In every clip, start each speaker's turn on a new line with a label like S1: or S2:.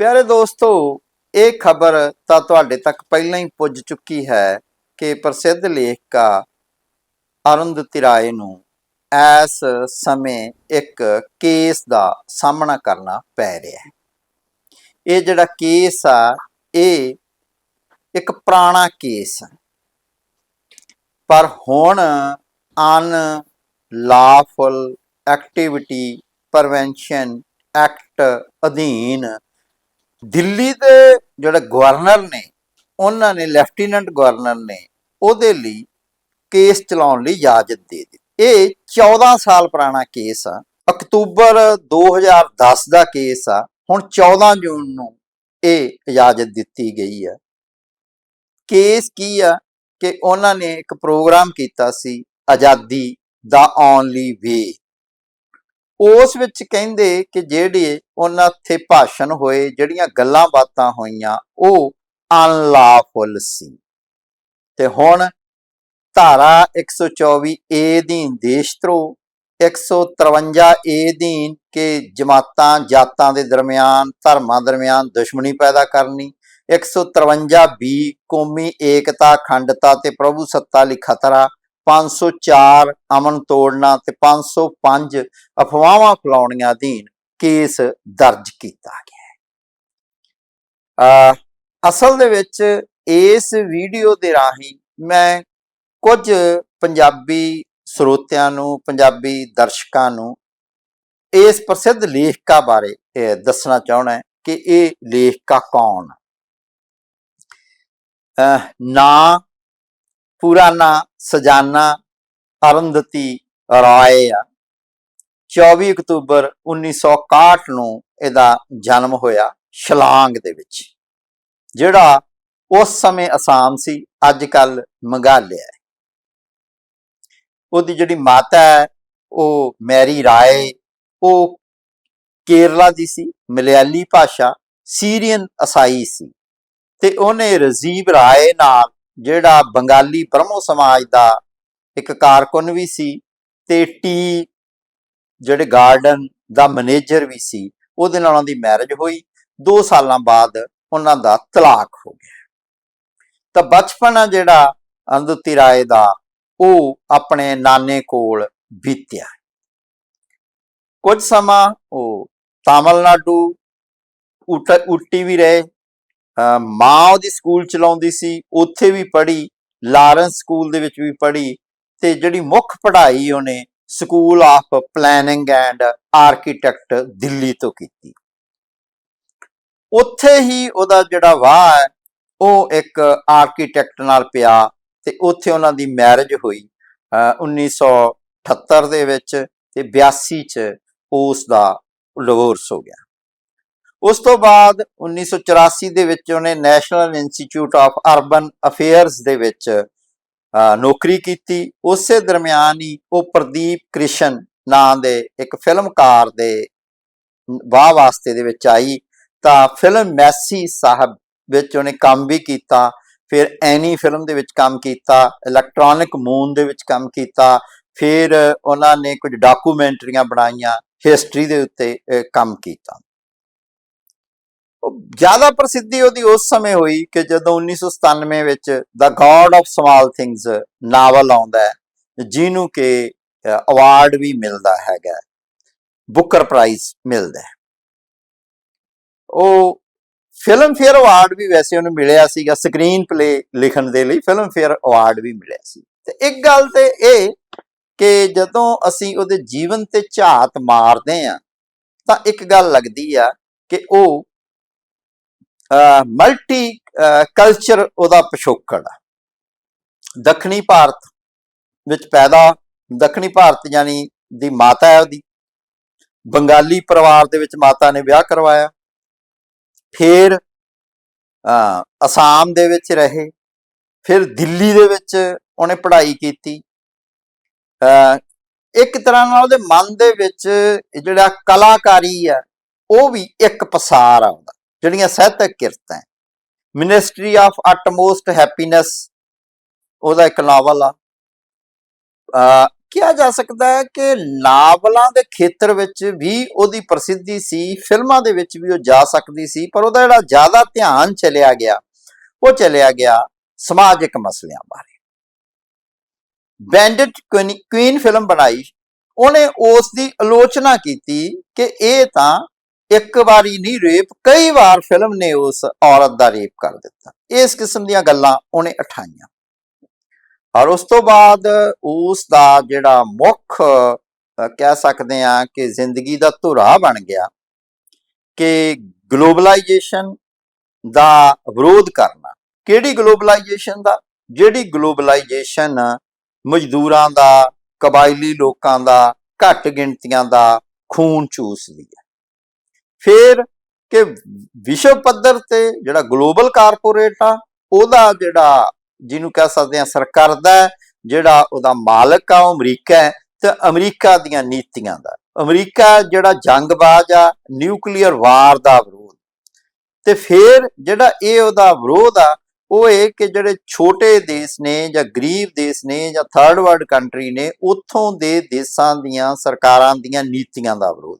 S1: ਪਿਆਰੇ ਦੋਸਤੋ, ਇਹ ਖਬਰ ਤਾਂ ਤੁਹਾਡੇ ਤੱਕ ਪਹਿਲਾਂ ਹੀ ਪੁੱਜ ਚੁੱਕੀ ਹੈ ਕਿ ਪ੍ਰਸਿੱਧ ਲੇਖਕਾ ਅਰੁੰਧਤੀ ਤਿਰਾਏ ਨੂੰ ਇਸ ਸਮੇਂ ਇੱਕ ਕੇਸ ਦਾ ਸਾਹਮਣਾ ਕਰਨਾ ਪੈ ਰਿਹਾ ਹੈ। ਇਹ ਜਿਹੜਾ ਕੇਸ ਆ, ਇਹ ਇੱਕ ਪੁਰਾਣਾ ਕੇਸ ਹੈ। ਪਰ ਹੁਣ ਅਨ ਲਾਫੁਲ ਐਕਟੀਵਿਟੀ ਪ੍ਰਵੈਂਸ਼ਨ ਐਕਟ ਅਧੀਨ ਦਿੱਲੀ ਦੇ ਜਿਹੜੇ ਗਵਰਨਰ ਨੇ, ਉਹਨਾਂ ਨੇ, ਲੈਫਟੀਨੈਂਟ ਗਵਰਨਰ ਨੇ ਉਹਦੇ ਲਈ ਕੇਸ ਚਲਾਉਣ ਲਈ ਇਜਾਜ਼ਤ ਦੇ ਦਿੱਤੀ। ਇਹ 14 ਸਾਲ ਪੁਰਾਣਾ ਕੇਸ ਆ। ਅਕਤੂਬਰ 2010 ਦਾ ਕੇਸ ਆ। ਹੁਣ 14 ਜੂਨ ਨੂੰ ਇਹ ਇਜਾਜ਼ਤ ਦਿੱਤੀ ਗਈ ਆ। ਕੇਸ ਕੀ ਆ? ਕਿ ਉਹਨਾਂ ਨੇ ਇੱਕ ਪ੍ਰੋਗਰਾਮ ਕੀਤਾ ਸੀ, ਆਜ਼ਾਦੀ ਦਾ ਓਨਲੀ ਵੇ ਉਸ ਵਿੱਚ ਕਹਿੰਦੇ ਕਿ ਜਿਹੜੇ ਉਹਨਾਂ ਉੱਥੇ ਭਾਸ਼ਣ ਹੋਏ, ਜਿਹੜੀਆਂ ਗੱਲਾਂ ਬਾਤਾਂ ਹੋਈਆਂ, ਉਹ ਅਨਲਾਫੁਲ ਸੀ। ਤੇ ਹੁਣ ਧਾਰਾ 124 ਏ ਦੀ ਦੇਸ਼ਧਰੋਹ 153 ਏ ਦੀ ਕਿ ਜਮਾਤਾਂ, ਜਾਤਾਂ ਦੇ ਦਰਮਿਆਨ, ਧਰਮਾਂ ਦਰਮਿਆਨ ਦੁਸ਼ਮਣੀ ਪੈਦਾ ਕਰਨੀ 153 ਬੀ ਕੌਮੀ ਏਕਤਾ, ਅਖੰਡਤਾ ਤੇ ਪ੍ਰਭੂ ਸੱਤਾ ਲਈ ਖਤਰਾ 504 ਅਮਨ ਤੋੜਨਾ ਤੇ 505 ਅਫਵਾਹਾਂ ਫੈਲਾਉਣੀਆਂ ਅਧੀਨ ਕੇਸ ਦਰਜ ਕੀਤਾ ਗਿਆ ਹੈ। ਅਸਲ ਦੇ ਵਿੱਚ ਇਸ ਵੀਡੀਓ ਦੇ ਰਾਹੀਂ ਮੈਂ ਕੁਝ ਪੰਜਾਬੀ ਸਰੋਤਿਆਂ ਨੂੰ, ਪੰਜਾਬੀ ਦਰਸ਼ਕਾਂ ਨੂੰ ਇਸ ਪ੍ਰਸਿੱਧ ਲੇਖਕਾ ਬਾਰੇ ਦੱਸਣਾ ਚਾਹਣਾ ਹੈ ਕਿ ਇਹ ਲੇਖਕਾ ਕੌਣ? ਹੈ ਨਾ, ਪੂਰਾ ਨਾਂ ਸਜਾਨਾ ਅਰੰਧਤੀ ਰਾਏ ਆ। 24 ਅਕਤੂਬਰ 1961 ਨੂੰ ਇਹਦਾ ਜਨਮ ਹੋਇਆ ਸ਼ਿਲਾਂਗ ਦੇ ਵਿੱਚ, ਜਿਹੜਾ ਉਸ ਸਮੇਂ ਅਸਾਮ ਸੀ, ਅੱਜ ਕੱਲ ਮੰਗਾਲਿਆ ਹੈ। ਉਹਦੀ ਜਿਹੜੀ ਮਾਤਾ ਹੈ, ਉਹ ਮੈਰੀ ਰਾਏ, ਉਹ ਕੇਰਲਾ ਦੀ ਸੀ, ਮਲਿਆਲੀ ਭਾਸ਼ਾ, ਸੀਰੀਅਨ ਅਸਾਈ ਸੀ। ਤੇ ਉਹਨੇ ਰਜੀਬ ਰਾਏ ਨਾਲ ਜਿਹੜਾ ਬੰਗਾਲੀ ਬ੍ਰਹਮੋ ਸਮਾਜ ਦਾ ਇੱਕ ਕਾਰਕੁਨ ਵੀ ਸੀ ਤੇ ਟੀ ਜਿਹੜੇ ਗਾਰਡਨ ਦਾ ਮੈਨੇਜਰ ਵੀ ਸੀ, ਉਹਦੇ ਨਾਲ ਉਹਨਾਂ ਦੀ ਮੈਰਿਜ ਹੋਈ। 2 ਸਾਲਾਂ ਬਾਅਦ ਉਹਨਾਂ ਦਾ ਤਲਾਕ ਹੋ ਗਿਆ। ਤਾਂ ਬਚਪਨ ਆ ਜਿਹੜਾ ਅੰਦੁਤੀ ਰਾਏ ਦਾ, ਉਹ ਆਪਣੇ ਨਾਨੇ ਕੋਲ ਬੀਤਿਆ। ਕੁਝ ਸਮਾਂ ਉਹ ਤਾਮਿਲਨਾਡੂ, ਉਟ- ਉੱਟੀ ਵੀ ਰਹੇ। ਮਾਂ ਉਹਦੀ ਸਕੂਲ ਚਲਾਉਂਦੀ ਸੀ, ਉੱਥੇ ਵੀ ਪੜ੍ਹੀ, ਲਾਰੈਂਸ ਸਕੂਲ ਦੇ ਵਿੱਚ ਵੀ ਪੜ੍ਹੀ ਤੇ ਜਿਹੜੀ ਮੁੱਖ ਪੜ੍ਹਾਈ ਉਹਨੇ school of planning and architect Delhi ਤੋਂ ਕੀਤੀ। ਉੱਥੇ ਹੀ ਉਹਦਾ ਜਿਹੜਾ ਵਾਹ ਹੈ, ਉਹ ਇੱਕ ਆਰਕੀਟੈਕਟ ਨਾਲ ਪਿਆ ਤੇ ਉੱਥੇ ਉਹਨਾਂ ਦੀ ਮੈਰਿਜ ਹੋਈ, ਅਹ 1978 ਦੇ ਵਿੱਚ ਤੇ 82 ਚ ਉਸ ਦਾ ਡਿਵੋਰਸ ਹੋ ਗਿਆ। ਉਸ ਤੋਂ ਬਾਅਦ 1984 ਦੇ ਵਿੱਚ ਉਹਨੇ national institute of urban affairs ਦੇ ਵਿੱਚ ਨੌਕਰੀ ਕੀਤੀ। ਉਸੇ ਦਰਮਿਆਨ ਹੀ ਉਹ ਪ੍ਰਦੀਪ ਕ੍ਰਿਸ਼ਨ ਨਾਂ ਦੇ ਇੱਕ ਫਿਲਮਕਾਰ ਦੇ ਵਾਹ ਵਾਸਤੇ ਦੇ ਵਿੱਚ ਆਈ। ਤਾਂ ਫਿਲਮ ਮੈਸੀ ਸਾਹਿਬ ਵਿੱਚ ਉਹਨੇ ਕੰਮ ਵੀ ਕੀਤਾ, ਫਿਰ ਐਨੀ ਫਿਲਮ ਦੇ ਵਿੱਚ ਕੰਮ ਕੀਤਾ, ਇਲੈਕਟ੍ਰੋਨਿਕ ਮੂਨ ਦੇ ਵਿੱਚ ਕੰਮ ਕੀਤਾ, ਫਿਰ ਉਹਨਾਂ ਨੇ ਕੁਝ ਡਾਕੂਮੈਂਟਰੀਆਂ ਬਣਾਈਆਂ, ਹਿਸਟਰੀ ਦੇ ਉੱਤੇ ਕੰਮ ਕੀਤਾ। ਉਹ ਜ਼ਿਆਦਾ ਪ੍ਰਸਿੱਧੀ ਉਹਦੀ ਉਸ ਸਮੇਂ ਹੋਈ ਕਿ ਜਦੋਂ 1997 ਵਿੱਚ the God of small things novel ਆਉਂਦਾ ਹੈ, ਜਿਹਨੂੰ ਕਿ ਅਵਾਰਡ ਵੀ ਮਿਲਦਾ ਹੈਗਾ ਬੁੱਕਰ ਪ੍ਰਾਈਜ਼ ਮਿਲਦਾ ਹੈ। ਉਹ ਫਿਲਮ ਫੇਅਰ ਅਵਾਰਡ ਵੀ ਵੈਸੇ ਉਹਨੂੰ ਮਿਲਿਆ ਸੀਗਾ ਸਕਰੀਨ ਪਲੇ ਲਿਖਣ ਦੇ ਲਈ ਫਿਲਮ ਫੇਅਰ ਅਵਾਰਡ ਵੀ ਮਿਲਿਆ ਸੀ। ਤੇ ਇੱਕ ਗੱਲ ਤੇ ਇਹ ਕਿ ਜਦੋਂ ਅਸੀਂ ਉਹਦੇ ਜੀਵਨ ਤੇ ਝਾਤ ਮਾਰਦੇ ਆ ਤਾਂ ਇੱਕ ਗੱਲ ਲੱਗਦੀ ਆ ਕਿ ਉਹ ਮਲਟੀ ਕਲਚਰ ਉਹਦਾ ਪਿਛੋਕੜ ਆ। ਦੱਖਣੀ ਭਾਰਤ ਵਿੱਚ ਪੈਦਾ, ਦੱਖਣੀ ਭਾਰਤ ਯਾਨੀ ਦੀ ਮਾਤਾ ਹੈ ਉਹਦੀ। ਬੰਗਾਲੀ ਪਰਿਵਾਰ ਦੇ ਵਿੱਚ ਮਾਤਾ ਨੇ ਵਿਆਹ ਕਰਵਾਇਆ। ਫਿਰ ਅਸਾਮ ਦੇ ਵਿੱਚ ਰਹੇ। ਫਿਰ ਦਿੱਲੀ ਦੇ ਵਿੱਚ ਉਹਨੇ ਪੜ੍ਹਾਈ ਕੀਤੀ। ਇੱਕ ਤਰ੍ਹਾਂ ਨਾਲ ਉਹਦੇ ਮਨ ਦੇ ਵਿੱਚ ਜਿਹੜਾ ਕਲਾਕਾਰੀ ਆ ਉਹ ਵੀ ਇੱਕ ਪਸਾਰ ਆਉਂਦਾ ਜਿਹੜੀਆਂ ਸਾਹਿਤਕ ਕਿਰਤਾਂ ਮਿਨਿਸਟਰੀ ਆਫ ਅਟਮੋਸਟ ਹੈਪੀਨੈਸ ਉਹਦਾ ਇੱਕ ਨਾਵਲ ਆ। ਕਿਹਾ ਜਾ ਸਕਦਾ ਹੈ ਕਿ ਨਾਵਲਾਂ ਦੇ ਖੇਤਰ ਵਿੱਚ ਵੀ ਉਹਦੀ ਪ੍ਰਸਿੱਧੀ ਸੀ, ਫਿਲਮਾਂ ਦੇ ਵਿੱਚ ਵੀ ਉਹ ਜਾ ਸਕਦੀ ਸੀ, ਪਰ ਉਹਦਾ ਜਿਹੜਾ ਜ਼ਿਆਦਾ ਧਿਆਨ ਚਲਿਆ ਗਿਆ, ਉਹ ਚਲਿਆ ਗਿਆ ਸਮਾਜਿਕ ਮਸਲਿਆਂ ਬਾਰੇ। ਬੈਂਡਿਟ ਕੁਈਨ ਫਿਲਮ ਬਣਾਈ। ਉਹਨੇ ਉਸ ਦੀ ਆਲੋਚਨਾ ਕੀਤੀ ਕਿ ਇਹ ਤਾਂ ਇੱਕ ਵਾਰੀ ਨਹੀਂ ਰੇਪ, ਕਈ ਵਾਰ ਫਿਲਮ ਨੇ ਉਸ ਔਰਤ ਦਾ ਰੇਪ ਕਰ ਦਿੱਤਾ। ਇਸ ਕਿਸਮ ਦੀਆਂ ਗੱਲਾਂ ਉਹਨੇ ਉਠਾਈਆਂ। ਔਰ ਉਸ ਤੋਂ ਬਾਅਦ ਉਸ ਦਾ ਜਿਹੜਾ ਮੁੱਖ ਕਹਿ ਸਕਦੇ ਆ ਕਿ ਜ਼ਿੰਦਗੀ ਦਾ ਧੁਰਾ ਬਣ ਗਿਆ ਕਿ ਗਲੋਬਲਾਈਜੇਸ਼ਨ ਦਾ ਵਿਰੋਧ ਕਰਨਾ। ਕਿਹੜੀ ਗਲੋਬਲਾਈਜੇਸ਼ਨ ਦਾ? ਜਿਹੜੀ ਗਲੋਬਲਾਈਜੇਸ਼ਨ ਮਜ਼ਦੂਰਾਂ ਦਾ, ਕਬਾਇਲੀ ਲੋਕਾਂ ਦਾ, ਘੱਟ ਗਿਣਤੀਆਂ ਦਾ ਖੂਨ ਚੂਸਦੀ ਹੈ। ਫਿਰ ਕਿ ਵਿਸ਼ਵ ਪੱਧਰ ਤੇ ਜਿਹੜਾ ਗਲੋਬਲ ਕਾਰਪੋਰੇਟ ਆ ਉਹਦਾ ਜਿਹੜਾ ਜਿਹਨੂੰ ਕਹਿ ਸਕਦੇ ਆ ਸਰਕਰਦਾ ਹੈ, ਜਿਹੜਾ ਉਹਦਾ ਮਾਲਕ ਆ ਉਹ ਅਮਰੀਕਾ ਹੈ ਤੇ ਅਮਰੀਕਾ ਦੀਆਂ ਨੀਤੀਆਂ ਦਾ। ਅਮਰੀਕਾ ਜਿਹੜਾ ਜੰਗਬਾਜ਼ ਆ ਨਿਊਕਲੀਅਰ ਵਾਰ ਦਾ ਵਿਰੋਧ। ਤੇ ਫਿਰ ਜਿਹੜਾ ਇਹ ਉਹਦਾ ਵਿਰੋਧ ਆ ਉਹ ਇਹ ਕਿ ਜਿਹੜੇ ਛੋਟੇ ਦੇਸ਼ ਨੇ ਜਾਂ ਗਰੀਬ ਦੇਸ਼ ਨੇ ਜਾਂ ਥਰਡ ਵਰਲਡ ਕੰਟਰੀ ਨੇ ਉੱਥੋਂ ਦੇ ਦੇਸ਼ਾਂ ਦੀਆਂ ਸਰਕਾਰਾਂ ਦੀਆਂ ਨੀਤੀਆਂ ਦਾ ਵਿਰੋਧ।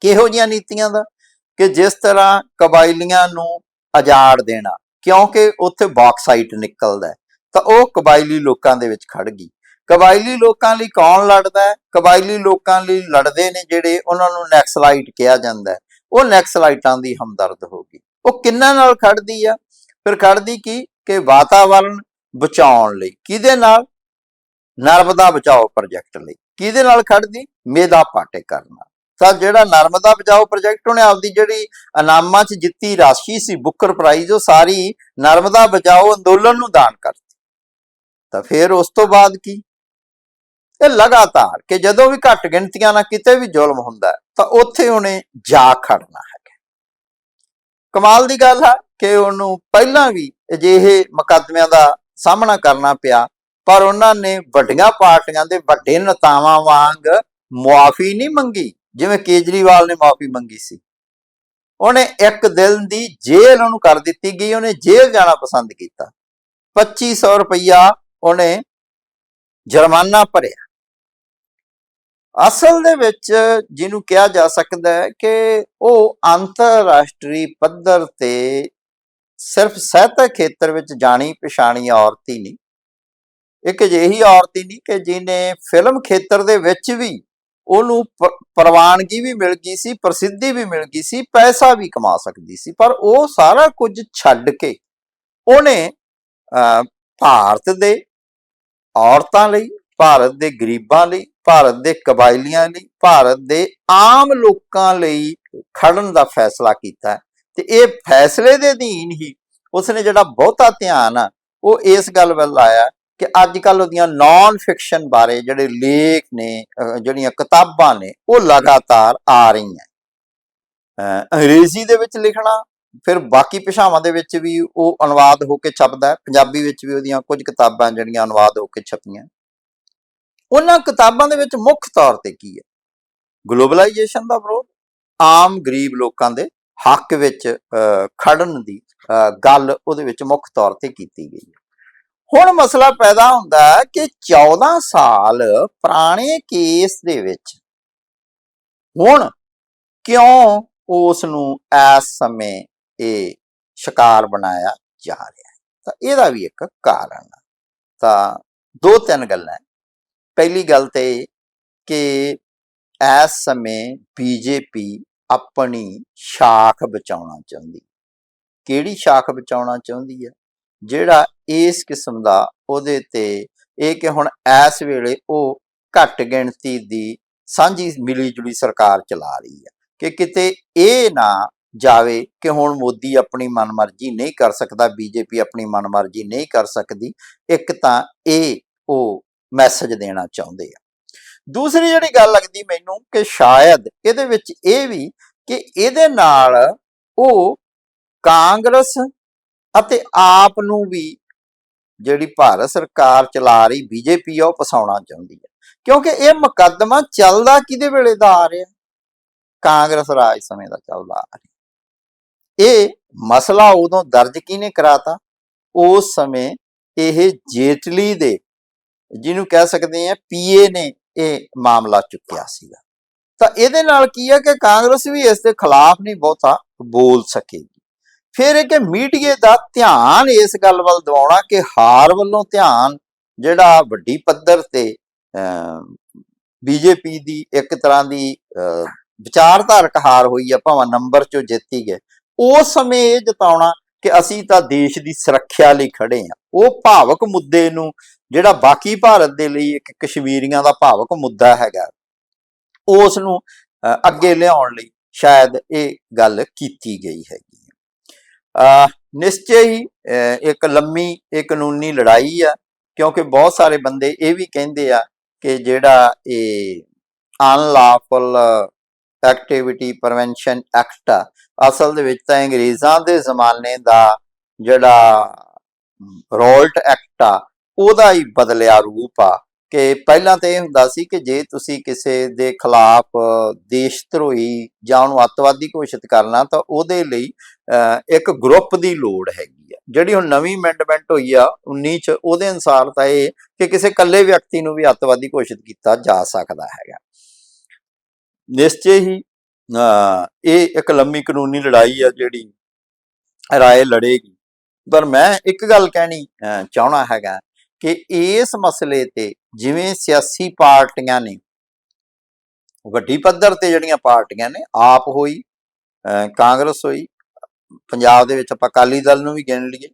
S1: ਕਿਹੋ ਜੀਆਂ ਨੀਤੀਆਂ ਦਾ? ਕਿ ਜਿਸ ਤਰ੍ਹਾਂ ਕਬਾਇਲੀਆਂ ਨੂੰ ਅਜਾੜ ਦੇਣਾ। ਕਿਉਂਕਿ ਉੱਥੇ ਬਾਕਸਾਈਟ ਨਿਕਲਦਾ ਤਾਂ ਉਹ ਕਬਾਇਲੀ ਲੋਕਾਂ ਦੇ ਵਿੱਚ ਖੜ ਗਈ। ਕਬਾਇਲੀ ਲੋਕਾਂ ਲਈ ਕੌਣ ਲੜਦਾ ਹੈ? ਕਬਾਇਲੀ ਲੋਕਾਂ ਲਈ ਲੜਦੇ ਨੇ ਜਿਹੜੇ ਉਹਨਾਂ ਨੂੰ ਨੈਕਸਲਾਈਟ ਕਿਹਾ ਜਾਂਦਾ ਉਹ ਨੈਕਸਲਾਈਟਾਂ ਦੀ ਹਮਦਰਦ ਹੋ ਗਈ। ਉਹ ਕਿੰਨਾਂ ਨਾਲ ਖੜਦੀ ਆ? ਫਿਰ ਖੜਦੀ ਕੀ? ਕਿ ਵਾਤਾਵਰਣ ਬਚਾਉਣ ਲਈ। ਕਿਹਦੇ ਨਾਲ? ਨਰਮਦਾ ਬਚਾਓ ਪ੍ਰੋਜੈਕਟ ਲਈ। ਕਿਹਦੇ ਨਾਲ ਖੜਦੀ ਮੇਦਾ ਪਾਟੇ ਕਰਨਾ ਤਾਂ ਜਿਹੜਾ ਨਰਮਦਾ ਬਚਾਓ ਪ੍ਰੋਜੈਕਟ ਉਹਨੇ ਆਪਦੀ ਜਿਹੜੀ ਇਨਾਮਾਂ 'ਚ ਜਿੱਤੀ ਰਾਸ਼ੀ ਸੀ, ਬੁੱਕਰ ਪ੍ਰਾਈਜ਼ ਉਹ ਸਾਰੀ ਨਰਮਦਾ ਬਚਾਓ ਅੰਦੋਲਨ ਨੂੰ ਦਾਨ ਕਰਤੀ। ਤਾਂ ਫਿਰ ਉਸ ਤੋਂ ਬਾਅਦ ਕੀ? ਇਹ ਲਗਾਤਾਰ ਕਿ ਜਦੋਂ ਵੀ ਘੱਟ ਗਿਣਤੀਆਂ ਨਾਲ ਕਿਤੇ ਵੀ ਜ਼ੁਲਮ ਹੁੰਦਾ ਤਾਂ ਉੱਥੇ ਉਹਨੇ ਜਾ ਖੜਨਾ ਹੈ ਕਮਾਲ ਦੀ ਗੱਲ ਹੈ ਕਿ ਉਹਨੂੰ ਪਹਿਲਾਂ ਵੀ ਅਜਿਹੇ ਮੁਕੱਦਮਿਆਂ ਦਾ ਸਾਹਮਣਾ ਕਰਨਾ ਪਿਆ, ਪਰ ਉਹਨਾਂ ਨੇ ਵੱਡੀਆਂ ਪਾਰਟੀਆਂ ਦੇ ਵੱਡੇ ਨੇਤਾਵਾਂ ਵਾਂਗ ਮੁਆਫੀ ਨਹੀਂ ਮੰਗੀ। ਜਿਵੇਂ ਕੇਜਰੀਵਾਲ ਨੇ ਮਾਫੀ ਮੰਗੀ ਸੀ। ਉਹਨੇ ਇੱਕ ਦਿਨ ਦੀ ਜੇਲ੍ਹ ਉਹਨੂੰ ਕਰ ਦਿੱਤੀ ਗਈ, ਉਹਨੇ ਜੇਲ੍ਹ ਜਾਣਾ ਪਸੰਦ ਕੀਤਾ। 2500 ਰੁਪਇਆ ਉਹਨੇ ਜੁਰਮਾਨਾ ਭਰਿਆ। ਅਸਲ ਦੇ ਵਿੱਚ ਜਿਹਨੂੰ ਕਿਹਾ ਜਾ ਸਕਦਾ ਹੈ ਕਿ ਉਹ ਅੰਤਰਰਾਸ਼ਟਰੀ ਪੱਧਰ ਤੇ ਸਿਰਫ ਸਾਹਿਤਕ ਖੇਤਰ ਵਿੱਚ ਜਾਣੀ ਪਛਾਣੀ ਔਰਤ ਹੀ ਨਹੀਂ। ਇੱਕ ਅਜਿਹੀ ਔਰਤ ਹੀ ਨਹੀਂ ਕਿ ਜਿਹਨੇ ਫਿਲਮ ਖੇਤਰ ਦੇ ਵਿੱਚ ਵੀ ਉਹਨੂੰ ਪ- ਪ੍ਰਵਾਨਗੀ ਵੀ ਮਿਲ ਗਈ ਸੀ ਪ੍ਰਸਿੱਧੀ ਵੀ ਮਿਲ ਗਈ ਸੀ ਪੈਸਾ ਵੀ ਕਮਾ ਸਕਦੀ ਸੀ ਪਰ ਉਹ ਸਾਰਾ ਕੁਝ ਛੱਡ ਕੇ ਉਹਨੇ ਅਹ, ਭਾਰਤ ਦੇ ਔਰਤਾਂ ਲਈ ਭਾਰਤ ਦੇ ਗਰੀਬਾਂ ਲਈ ਭਾਰਤ ਦੇ ਕਬਾਇਲੀਆਂ ਲਈ ਭਾਰਤ ਦੇ ਆਮ ਲੋਕਾਂ ਲਈ ਖੜਨ ਦਾ ਫੈਸਲਾ ਕੀਤਾ। ਤੇ ਇਹ ਫੈਸਲੇ ਦੇ ਅਧੀਨ ਹੀ ਉਸਨੇ ਜਿਹੜਾ ਬਹੁਤਾ ਧਿਆਨ ਆ ਉਹ ਇਸ ਗੱਲ ਵੱਲ ਲਾਇਆ ਕਿ ਅੱਜ ਕੱਲ ਉਹਦੀਆਂ ਨਾਨ ਫਿਕਸ਼ਨ ਬਾਰੇ ਜਿਹੜੇ ਲੇਖ ਨੇ ਜਿਹੜੀਆਂ ਕਿਤਾਬਾਂ ਨੇ ਉਹ ਲਗਾਤਾਰ ਆ ਰਹੀਆਂ। ਅੰਗਰੇਜ਼ੀ ਦੇ ਵਿੱਚ ਲਿਖਣਾ ਫਿਰ ਬਾਕੀ ਭਾਸ਼ਾਵਾਂ ਦੇ ਵਿੱਚ ਵੀ ਉਹ ਅਨੁਵਾਦ ਹੋ ਕੇ ਛਪਦਾ ਹੈ। ਪੰਜਾਬੀ ਵਿੱਚ ਵੀ ਉਹਦੀਆਂ ਕੁਝ ਕਿਤਾਬਾਂ ਜਿਹੜੀਆਂ ਅਨੁਵਾਦ ਹੋ ਕੇ ਛਪੀਆਂ। ਉਹਨਾਂ ਕਿਤਾਬਾਂ ਦੇ ਵਿੱਚ ਮੁੱਖ ਤੌਰ ਤੇ ਕੀ ਹੈ? ਗਲੋਬਲਾਈਜੇਸ਼ਨ ਦਾ ਵਿਰੋਧ ਆਮ ਗਰੀਬ ਲੋਕਾਂ ਦੇ ਹੱਕ ਵਿੱਚ ਅਹ, ਖੜਨ ਦੀ ਗੱਲ ਉਹਦੇ ਵਿੱਚ ਮੁੱਖ ਤੌਰ ਤੇ ਕੀਤੀ ਗਈ ਹੈ। ਹੁਣ ਮਸਲਾ ਪੈਦਾ ਹੁੰਦਾ ਕਿ 14 ਸਾਲ ਪੁਰਾਣੇ ਕੇਸ ਦੇ ਵਿੱਚ ਹੁਣ ਕਿਉਂ ਉਸ ਨੂੰ ਇਸ ਸਮੇਂ ਇਹ ਸ਼ਿਕਾਰ ਬਣਾਇਆ ਜਾ ਰਿਹਾ ਹੈ? ਤਾਂ ਇਹਦਾ ਵੀ ਇੱਕ ਕਾਰਨ ਹੈ ਤਾਂ ਦੋ ਤਿੰਨ ਗੱਲਾਂ ਪਹਿਲੀ ਗੱਲ ਤੇ ਇਹ ਕਿ ਇਸ ਸਮੇਂ ਬੀਜੇਪੀ ਆਪਣੀ ਸ਼ਾਖ ਬਚਾਉਣਾ ਚਾਹੁੰਦੀ। ਕਿਹੜੀ ਸ਼ਾਖ ਬਚਾਉਣਾ ਚਾਹੁੰਦੀ ਹੈ? ਜਿਹੜਾ ਇਸ ਕਿਸਮ ਦਾ ਉਹਦੇ ਤੇ ਇਹ ਕਿ ਹੁਣ ਇਸ ਵੇਲੇ ਉਹ ਘੱਟ ਗਿਣਤੀ ਦੀ ਸਾਂਝੀ ਮਿਲੀ ਜੁਲੀ ਸਰਕਾਰ ਚਲਾ ਰਹੀ ਹੈ ਕਿ ਕਿਤੇ ਇਹ ਨਾ ਜਾਵੇ ਕਿ ਹੁਣ ਮੋਦੀ ਆਪਣੀ ਮਨਮਰਜ਼ੀ ਨਹੀਂ ਕਰ ਸਕਦਾ, ਬੀਜੇਪੀ ਆਪਣੀ ਮਨਮਰਜ਼ੀ ਨਹੀਂ ਕਰ ਸਕਦੀ, ਇੱਕ ਤਾਂ ਇਹ ਉਹ ਮੈਸੇਜ ਦੇਣਾ ਚਾਹੁੰਦੇ ਆ। ਦੂਸਰੀ ਜਿਹੜੀ ਗੱਲ ਲੱਗਦੀ ਮੈਨੂੰ ਕਿ ਸ਼ਾਇਦ ਇਹਦੇ ਵਿੱਚ ਇਹ ਵੀ ਕਿ ਇਹਦੇ ਨਾਲ ਉਹ ਕਾਂਗਰਸ ਅਤੇ ਆਪ ਨੂੰ ਵੀ ਜਿਹੜੀ ਭਾਰਤ ਸਰਕਾਰ ਚਲਾ ਰਹੀ ਬੀਜੇਪੀ ਆ, ਉਹ ਫਸਾਉਣਾ ਚਾਹੁੰਦੀ ਹੈ। ਕਿਉਂਕਿ ਇਹ ਮੁਕੱਦਮਾ ਚੱਲਦਾ ਕਿਹਦੇ ਵੇਲੇ ਦਾ ਆ ਰਿਹਾ? ਕਾਂਗਰਸ ਰਾਜ ਸਮੇਂ ਦਾ ਚੱਲਦਾ ਆ ਰਿਹਾ। ਇਹ ਮਸਲਾ ਉਦੋਂ ਦਰਜ ਕਿਹਨੇ ਕਰਾਤਾ? ਉਸ ਸਮੇਂ ਇਹ ਜੇਟਲੀ ਦੇ, ਜਿਹਨੂੰ ਕਹਿ ਸਕਦੇ ਆ ਪੀਏ ਨੇ, ਇਹ ਮਾਮਲਾ ਚੁੱਕਿਆ ਸੀਗਾ। ਤਾਂ ਇਹਦੇ ਨਾਲ ਕੀ ਹੈ ਕਿ ਕਾਂਗਰਸ ਵੀ ਇਸ ਦੇ ਖਿਲਾਫ ਨਹੀਂ ਬਹੁਤਾ ਬੋਲ ਸਕੇਗੀ। ਫਿਰ ਕਿ ਮੀਡੀਏ ਦਾ ਧਿਆਨ ਇਸ ਗੱਲ ਵੱਲ ਦਿਵਾਉਣਾ ਕਿ ਹਾਰ ਵੱਲੋਂ ਧਿਆਨ ਜਿਹੜਾ ਵੱਡੀ ਪੱਧਰ ਤੇ ਬੀਜੇਪੀ ਦੀ ਇੱਕ ਤਰ੍ਹਾਂ ਦੀ ਅਹ, ਵਿਚਾਰਧਾਰਕ ਹਾਰ ਹੋਈ ਆ ਭਾਵੇਂ ਨੰਬਰ ਚੋਂ ਜਿੱਤੀ ਗਏ। ਉਸ ਸਮੇਂ ਇਹ ਜਤਾਉਣਾ ਕਿ ਅਸੀਂ ਤਾਂ ਦੇਸ਼ ਦੀ ਸੁਰੱਖਿਆ ਲਈ ਖੜੇ ਆ। ਉਹ ਭਾਵਕ ਮੁੱਦੇ ਨੂੰ ਜਿਹੜਾ ਬਾਕੀ ਭਾਰਤ ਦੇ ਲਈ ਇੱਕ ਕਸ਼ਮੀਰੀਆਂ ਦਾ ਭਾਵਕ ਮੁੱਦਾ ਹੈਗਾ ਉਸ ਨੂੰ ਅਹ, ਅੱਗੇ ਲਿਆਉਣ ਲਈ ਸ਼ਾਇਦ ਇਹ ਗੱਲ ਕੀਤੀ ਗਈ ਹੈਗੀ। ਹੈ ਨਿਸ਼ਚੈ ਹੀ ਇੱਕ ਲੰਮੀ ਇਹ ਕਾਨੂੰਨੀ ਲੜਾਈ ਆ, ਕਿਉਂਕਿ ਬਹੁਤ ਸਾਰੇ ਬੰਦੇ ਇਹ ਵੀ ਕਹਿੰਦੇ ਆ ਕਿ ਜਿਹੜਾ ਇਹ ਅਨਲਾਫਲ ਐਕਟੀਵਿਟੀ ਪ੍ਰੀਵੈਂਸ਼ਨ ਐਕਟ ਆ, ਅਸਲ ਦੇ ਵਿੱਚ ਤਾਂ ਅੰਗਰੇਜ਼ਾਂ ਦੇ ਜ਼ਮਾਨੇ ਦਾ ਜਿਹੜਾ ਰੋਲਟ ਐਕਟ ਆ, ਉਹਦਾ ਹੀ ਬਦਲਿਆ ਰੂਪ ਆ। ਕਿ ਪਹਿਲਾਂ ਤਾਂ ਇਹ ਹੁੰਦਾ ਸੀ ਕਿ ਜੇ ਤੁਸੀਂ ਕਿਸੇ ਦੇ ਖਿਲਾਫ ਦੇਸ਼ ਧਰੋਹੀ ਜਾਂ ਉਹਨੂੰ ਅੱਤਵਾਦੀ ਘੋਸ਼ਿਤ ਕਰਨਾ ਤਾਂ ਉਹਦੇ ਲਈ ਅਹ, ਇੱਕ ਗਰੁੱਪ ਦੀ ਲੋੜ ਹੈਗੀ ਆ। ਜਿਹੜੀ ਹੁਣ ਨਵੀਂ ਅਮੈਂਡਮੈਂਟ ਹੋਈ ਆ 19 ਚ ਉਹਦੇ ਅਨੁਸਾਰ ਤਾਂ ਇਹ ਕਿ ਕਿਸੇ ਇਕੱਲੇ ਵਿਅਕਤੀ ਨੂੰ ਵੀ ਅੱਤਵਾਦੀ ਘੋਸ਼ਿਤ ਕੀਤਾ ਜਾ ਸਕਦਾ ਹੈਗਾ। ਨਿਸ਼ਚੈ ਹੀ ਅਹ, ਇਹ ਇੱਕ ਲੰਮੀ ਕਾਨੂੰਨੀ ਲੜਾਈ ਆ ਜਿਹੜੀ ਰਾਏ ਲੜੇਗੀ। ਪਰ ਮੈਂ ਇੱਕ ਗੱਲ ਕਹਿਣੀ ਅਹ, ਚਾਹਣਾ ਹੈਗਾ ਕਿ ਇਸ ਮਸਲੇ ਤੇ ਜਿਵੇਂ ਸਿਆਸੀ ਪਾਰਟੀਆਂ ਨੇ ਵੱਡੀ ਪੱਧਰ ਤੇ ਜਿਹੜੀਆਂ ਪਾਰਟੀਆਂ ਨੇ ਆਪ ਹੋਈ ਕਾਂਗਰਸ ਹੋਈ ਪੰਜਾਬ ਦੇ ਵਿੱਚ ਆਪਾਂ ਅਕਾਲੀ ਦਲ ਨੂੰ ਵੀ ਗਿਣ ਲਈਏ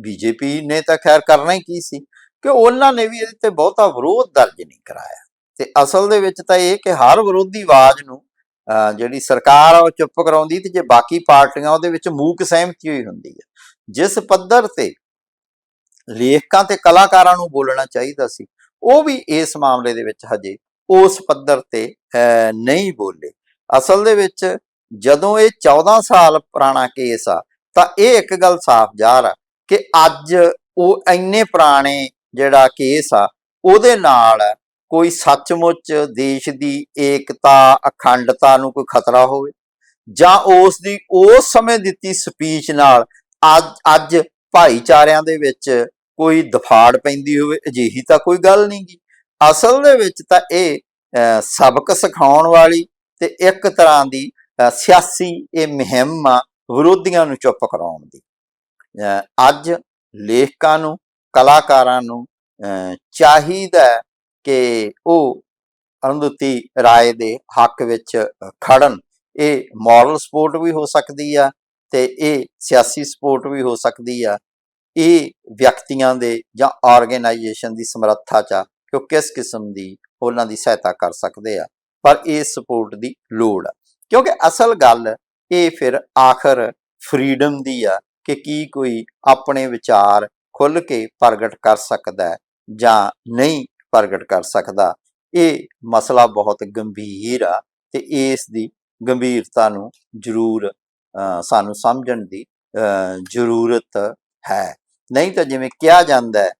S1: ਬੀਜੇਪੀ ਨੇ ਤਾਂ ਖੈਰ ਕਰਨਾ ਹੀ ਕੀ ਸੀ ਕਿ ਉਹਨਾਂ ਨੇ ਵੀ ਇਹਦੇ ਤੇ ਬਹੁਤਾ ਵਿਰੋਧ ਦਰਜ ਨਹੀਂ ਕਰਾਇਆ। ਤੇ ਅਸਲ ਦੇ ਵਿੱਚ ਤਾਂ ਇਹ ਕਿ ਹਰ ਵਿਰੋਧੀ ਆਵਾਜ਼ ਨੂੰ ਅਹ, ਜਿਹੜੀ ਸਰਕਾਰ ਆ ਉਹ ਚੁੱਪ ਕਰਾਉਂਦੀ ਤੇ ਜੇ ਬਾਕੀ ਪਾਰਟੀਆਂ ਉਹਦੇ ਵਿੱਚ ਮੂਕ ਸਹਿਮਤੀ ਹੋਈ ਹੁੰਦੀ ਹੈ। ਜਿਸ ਪੱਧਰ ਤੇ ਲੇਖਕਾਂ ਤੇ ਕਲਾਕਾਰਾਂ ਨੂੰ ਬੋਲਣਾ ਚਾਹੀਦਾ ਸੀ। ਉਹ ਵੀ ਇਸ ਮਾਮਲੇ ਦੇ ਵਿੱਚ ਹਜੇ ਉਸ ਪੱਧਰ ਤੇ ਅਹ, ਨਹੀਂ ਬੋਲੇ। ਅਸਲ ਦੇ ਵਿੱਚ ਜਦੋਂ ਇਹ 14 ਸਾਲ ਪੁਰਾਣਾ ਕੇਸ ਆ ਤਾਂ ਇਹ ਇੱਕ ਗੱਲ ਸਾਫ਼ ਜ਼ਾਹਰ ਆ ਕਿ ਅੱਜ ਉਹ ਇੰਨੇ ਪੁਰਾਣੇ ਜਿਹੜਾ ਕੇਸ ਆ ਉਹਦੇ ਨਾਲ ਕੋਈ ਸੱਚਮੁੱਚ ਦੇਸ਼ ਦੀ ਏਕਤਾ ਅਖੰਡਤਾ ਨੂੰ ਕੋਈ ਖਤਰਾ ਹੋਵੇ ਜਾਂ ਉਸ ਦੀ ਉਸ ਸਮੇਂ ਦਿੱਤੀ ਸਪੀਚ ਨਾਲ ਅੱਜ ਅੱਜ ਭਾਈਚਾਰਿਆਂ ਦੇ ਵਿੱਚ ਕੋਈ ਦਫਾੜ ਪੈਂਦੀ ਹੋਵੇ, ਅਜਿਹੀ ਤਾਂ ਕੋਈ ਗੱਲ ਨਹੀਂ ਗੀ। ਅਸਲ ਦੇ ਵਿੱਚ ਤਾਂ ਇਹ ਸਬਕ ਸਿਖਾਉਣ ਵਾਲੀ ਤੇ ਇੱਕ ਤਰ੍ਹਾਂ ਦੀ ਸਿਆਸੀ ਇਹ ਮੁਹਿੰਮ ਆ ਵਿਰੋਧੀਆਂ ਨੂੰ ਚੁੱਪ ਕਰਾਉਣ ਦੀ। ਅੱਜ ਲੇਖਕਾਂ ਨੂੰ, ਕਲਾਕਾਰਾਂ ਨੂੰ ਚਾਹੀਦਾ ਕਿ ਉਹ ਅਰੁੰਧਤੀ ਰਾਏ ਦੇ ਹੱਕ ਵਿੱਚ ਖੜਨ। ਇਹ ਮੋਰਲ ਸਪੋਰਟ ਵੀ ਹੋ ਸਕਦੀ ਆ ਤੇ ਇਹ ਸਿਆਸੀ ਸਪੋਰਟ ਵੀ ਹੋ ਸਕਦੀ ਆ। ਇਹ ਵਿਅਕਤੀਆਂ ਦੇ ਜਾਂ ਆਰਗੇਨਾਈਜੇਸ਼ਨ ਦੀ ਸਮਰੱਥਾ ਚ ਆ ਕਿ ਉਹ ਕਿਸ ਕਿਸਮ ਦੀ ਉਹਨਾਂ ਦੀ ਸਹਾਇਤਾ ਕਰ ਸਕਦੇ ਆ। ਪਰ ਇਹ ਸਪੋਰਟ ਦੀ ਲੋੜ ਆ। ਕਿਉਂਕਿ ਅਸਲ ਗੱਲ ਇਹ ਫਿਰ ਆਖਰ ਫਰੀडम ਦੀ ਆ ਕਿ ਕੀ ਕੋਈ ਆਪਣੇ ਵਿਚਾਰ ਖੁੱਲ ਕੇ ਪ੍ਰਗਟ ਕਰ ਸਕਦਾ ਜਾਂ ਨਹੀਂ ਪ੍ਰਗਟ ਕਰ ਸਕਦਾ। ਇਹ ਮਸਲਾ ਬਹੁਤ ਗੰਭੀਰ ਆ ਤੇ ਇਸ ਦੀ ਗੰਭੀਰਤਾ ਨੂੰ ਜ਼ਰੂਰ ਸਾਨੂੰ ਸਮਝਣ ਦੀ ਅਹ, ਜ਼ਰੂਰਤ ਹੈ। ਨਹੀਂ ਤਾਂ ਜਿਵੇਂ ਕਿਹਾ ਜਾਂਦਾ ਹੈ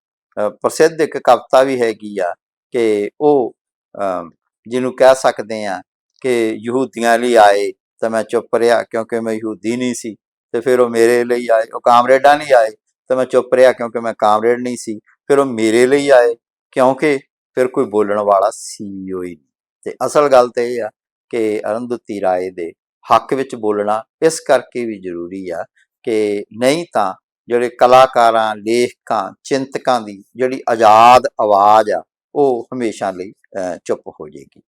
S1: ਪ੍ਰਸਿੱਧ ਇੱਕ ਕਵਿਤਾ ਵੀ ਹੈਗੀ ਆ ਕਿ ਉਹ ਅਹ, ਜਿਹਨੂੰ ਕਹਿ ਸਕਦੇ ਆ ਕਿ ਯਹੂਦੀਆਂ ਲਈ ਆਏ ਤਾਂ ਮੈਂ ਚੁੱਪ ਰਿਹਾ ਕਿਉਂਕਿ ਮੈਂ ਯਹੂਦੀ ਨਹੀਂ ਸੀ ਤੇ ਫਿਰ ਉਹ ਮੇਰੇ ਲਈ ਆਏ। ਉਹ ਕਾਮਰੇਡਾਂ ਲਈ ਆਏ ਤਾਂ ਮੈਂ ਚੁੱਪ ਰਿਹਾ ਕਿਉਂਕਿ ਮੈਂ ਕਾਮਰੇਡ ਨਹੀਂ ਸੀ। ਫਿਰ ਉਹ ਮੇਰੇ ਲਈ ਆਏ ਕਿਉਂਕਿ ਫਿਰ ਕੋਈ ਬੋਲਣ ਵਾਲਾ ਸੀ ਹੋਈ ਨਹੀਂ। ਤੇ ਅਸਲ ਗੱਲ ਤੇ ਇਹ ਆ ਕਿ ਅਰੁੰਧਤੀ ਰਾਏ ਦੇ ਹੱਕ ਵਿੱਚ ਬੋਲਣਾ ਇਸ ਕਰਕੇ ਵੀ ਜ਼ਰੂਰੀ ਆ ਕਿ ਨਹੀਂ ਤਾਂ ਜਿਹੜੇ ਕਲਾਕਾਰਾਂ ਲੇਖਕਾਂ ਚਿੰਤਕਾਂ ਦੀ ਜਿਹੜੀ ਆਜ਼ਾਦ ਆਵਾਜ਼ ਆ ਉਹ ਹਮੇਸ਼ਾ ਲਈ ਅਹ, ਚੁੱਪ ਹੋ ਜਾਏਗੀ।